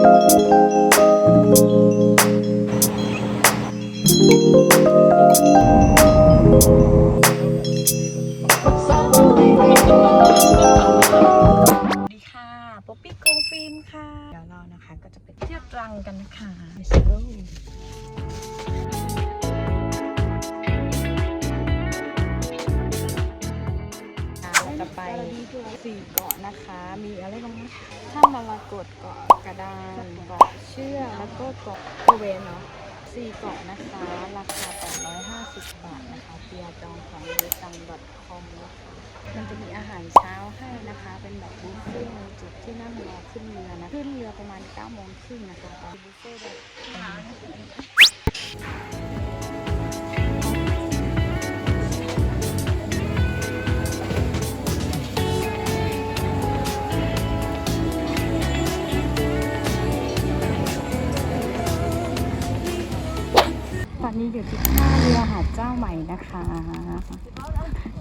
สวัสดีค่ะป๊อปปี้โกฟิล์มค่ะ เดี๋ยวเรานะคะก็จะไปเที่ยวตรังกันนะคะ Let's go สี่เกาะนะคะ มีอะไรบ้างนะถ้ามรกตเกาะกระดานเกาะเชือกแล้วก็เกาะโอเวนเนาะสี่เกาะนะคะ ราคา 850 บาทนะคะเพียจองของเวตัง .com นะคะมันจะมีอาหารเช้าให้นะคะ เป็นแบบบุฟเฟ่ต์จุดที่นั่งรอขึ้นเรือนะ ขึ้นเรือประมาณ9โมงครึ่งนะคะบุฟเฟ่ต์แบบ นะคะ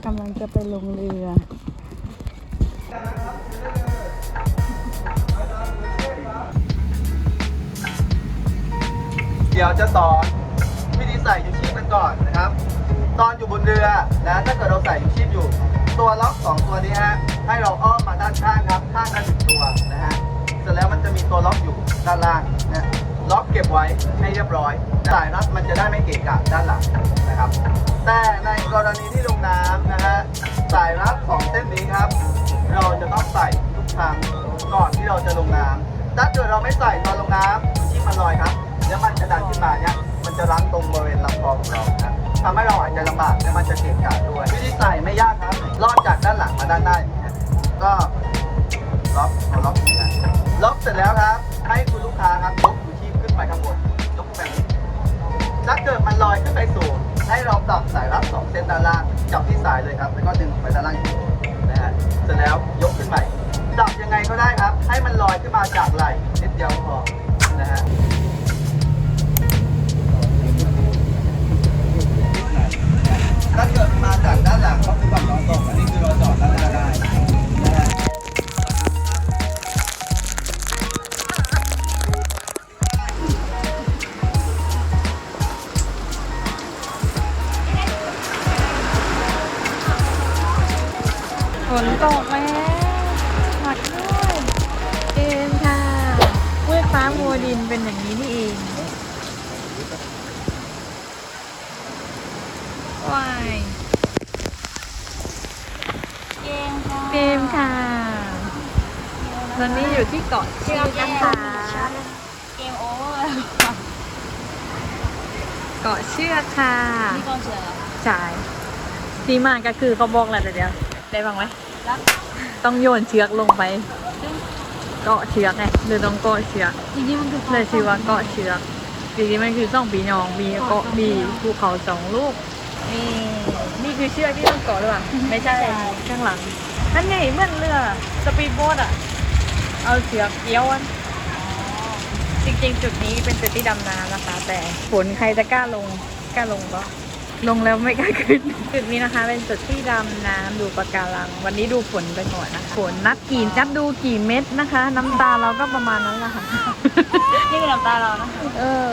กำลังจะไปลงเรือเดี๋ยวจะสอนวิธีใส่ยูชีพกันก่อนนะครับ ตอนอยู่บนเรือนะถ้าเกิดเราใส่ยูชีพอยู่ ตัวล็อกสองตัวนี้ฮะให้เราอ้อมมาด้านข้างครับข้างละหนึ่งตัวนะฮะเสร็จแล้วมันจะมีตัวล็อกอยู่ด้านล่าง รียบร้อยสายรัดมันจะได้ไม่เกะกะด้านหลังนะครับ แต่ในกรณีที่ลงน้ำนะฮะสายรัดของเส้นนี้ครับ เราจะต้องใส่ทุกครั้งก่อนที่เราจะลงน้ำถ้าเกิดเราไม่ใส่ตอนลงน้ำที่มันลอยครับแล้วมันจะดันขึ้นมาเนี่ยมันจะรั้งตรงบริเวณลำคอของเรานะทำให้เราอาจจะลำบากและมันจะเกะกะด้วยวิธีใส่ไม่ยากครับ ลอดจากด้านหลังมาด้านหน้า ให้เราปรับสายรัดสองเส้นด้านล่างจับที่สายเลยครับแล้วก็ดึงออกไปด้านล่างอย่งนะฮะเสร็จแล้วยกขึ้นใหม่จับยังไงก็ได้ครับ ให้มันลอยขึ้นมาจากไหล่นิดเดียวพอนะฮะถ้าเกิดมาจากด้านหลังก็คือฝั่งนอนตกอันนี้คือรอจอดด้ว ดินเป็นอย่างนี้นี่เองว้ายเกมค่ะเกมค่ะตอนนี้อยู่ที่เกาะเชือกนะคะเกมโอเวอร์เกาะเชือกค่ะนี่กองเชียร์เหรอใช่ซีมาก็คือเขาบอกแหละแต่เดี๋ยวได้บ้างไหมรับต้องโยนเชือกลงไป เกาะเชือกไงหรือต้องเกาะเชือกจริงๆมันคือเลยชื่อว่าเกาะเชือกจริงๆมันคือสองปีนองมีเกาะมีภูเขาสองลูกนี่นี่คือเชือกที่ต้องเกาะหรือเปล่าไม่ใช่ข้างหลังนั่นไงเหมือนเรือสปีดโบ๊ทอะเอาเชือกเกี่ยวอันจริงๆ จุดนี้เป็นจุดที่ดำน้ำนะคะ แต่ฝนใครจะกล้าลงกล้าลงก็ ลงแล้วไม่กล้าขึ้น จุดนี้นะคะ เป็นจุดที่ดำน้ำดูปะการัง วันนี้ดูฝนไปก่อนนะคะฝนนับกี่นับดูกี่เม็ดนะคะ น้ำตาเราก็ประมาณนั้นแหละค่ะ นี่คือน้ำตาเรานะเออ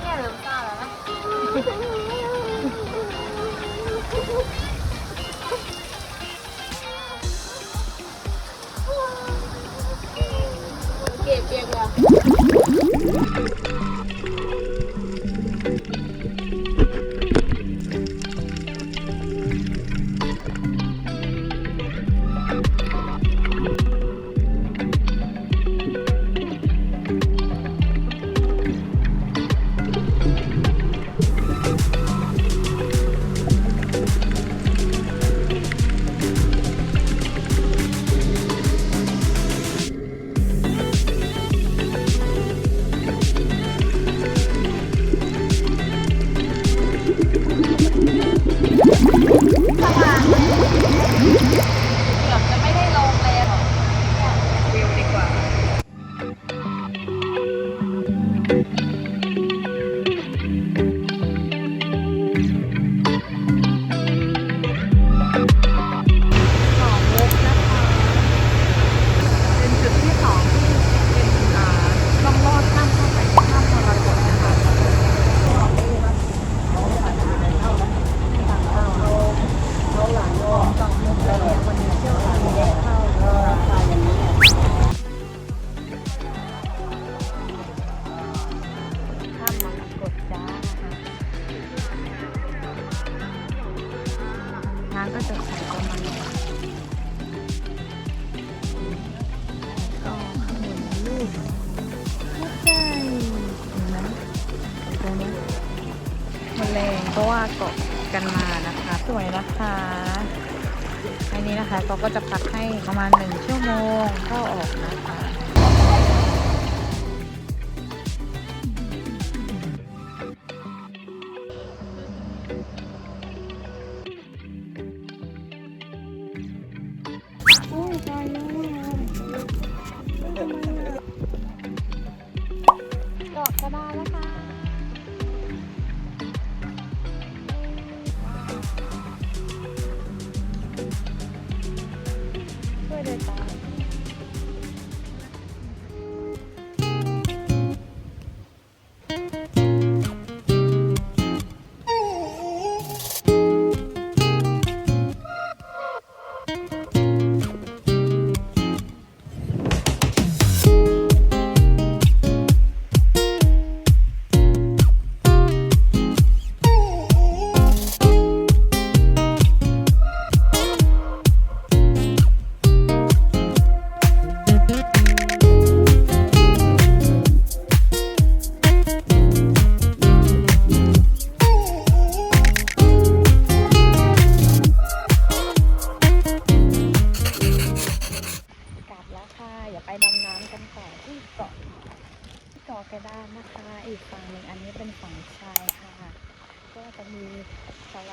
เนี่ยลืมตาแล้วนะเก็บเปียกเลาเกาะกันมานะคะ สวยนะคะ อันนี้นะคะเขาก็จะพักให้ประมาณหนึ่งชั่วโมงก็ออกนะคะ ช่วยเ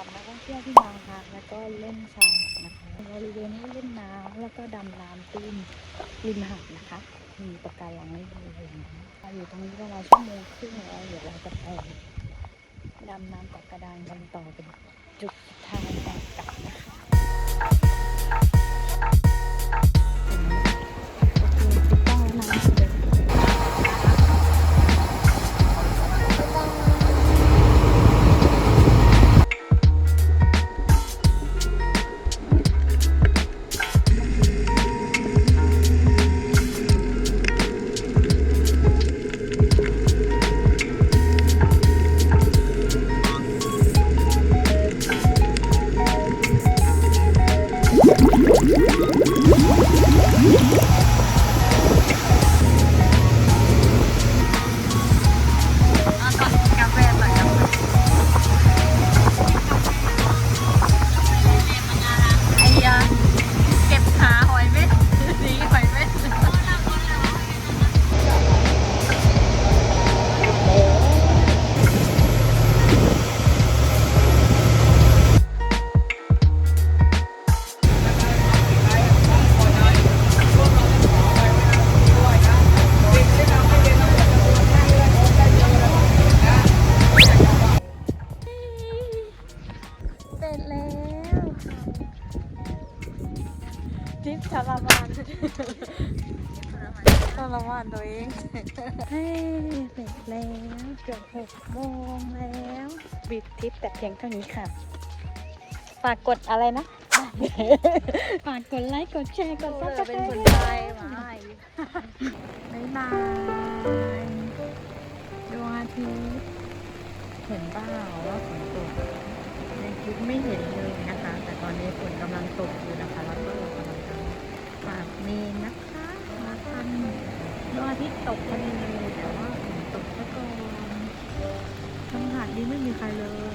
กับนักท่องเที่ยวที่มาพักแล้วก็เล่นชายหาดนะคะบริเวณนี้เล่นน้ำแล้วก็ดำน้ำตื้นริมหาดนะคะ มีปะการังให้ดูเลยนะเราอยู่ตรงนี้ประมาณชั่วโมงครึ่งแล้วเดี๋ยวเราจะไปดำน้ำเกาะกระดานกันต่อเป็นจุดท้ายก่อนกลับนะคะ ทริปทรมานทรมานตัวเองเฮ้ยเสร็จแล้วเกือบหกโมงแล้วปิดทริปแต่เพียงเท่านี้ค่ะ ฝากกดอะไรนะ ฝากกดไลค์ กดแชร์ กดซับสไครต์ด้วยนะบ๊ายบายดวงอาทิตย์เห็นเปล่าว่าฝนตกในคลิปไม่เห็นเลยนะคะ แต่ตอนนี้ฝนกำลังตกอยู่นะคะ แล้วก็เรากำลัง ทำฝากเมนนะคะมาทำดวงอาทิตย์ตกพอดีเลยแต่ว่าตกซะก่อนทำหาดนี้ไม่มีใครเลย